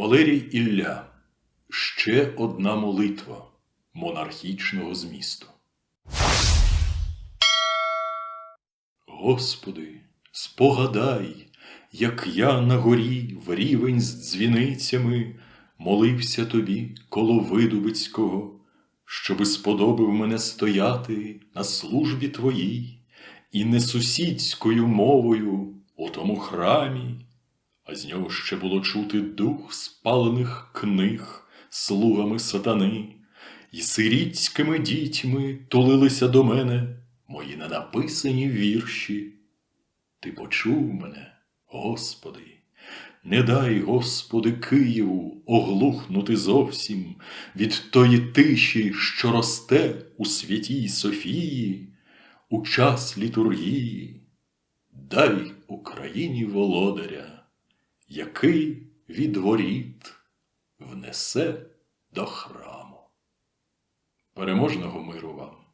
Валерій Ілля. Ще одна молитва монархічного змісту. Господи, спогадай, як я на горі в рівень з дзвіницями молився тобі коло Видубицького, щоби сподобив мене стояти на службі твоїй і не сусідською мовою у тому храмі, а з нього ще було чути дух спалених книг слугами сатани, і сирітськими дітьми тулилися до мене мої ненаписані вірші. Ти почув мене, Господи, не дай, Господи, Києву оглухнути зовсім від тої тиші, що росте у святій Софії, у час літургії. Дай Україні володаря, який від воріт внесе до храму. Переможного миру вам!